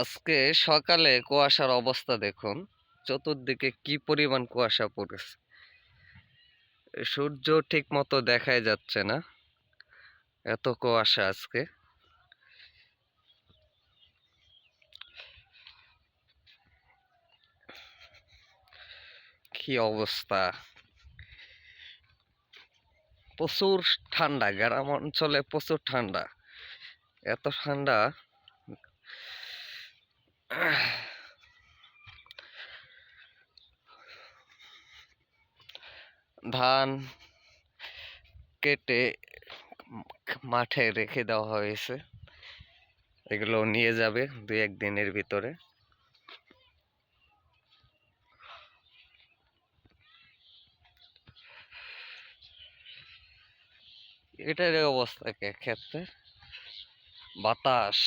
আজকে সকালে কুয়াশার অবস্থা দেখুন। চতুর্দিকে কি পরিমাণ কুয়াশা পড়েছে? সূর্য ঠিক মতো দেখাই যাচ্ছে না। এত কুয়াশা আজকে। কি অবস্থা? প্রচুর ঠান্ডা, গ্রাম অঞ্চলে প্রচুর ঠান্ডা। এত ঠান্ডা? ধান কেটে মাঠে রেখে দেওয়া হয়েছে। এগুলো নিয়ে যাবে দুই এক দিনের ভিতরে। এটার অবস্থা ক্ষেত্রে বাতাস।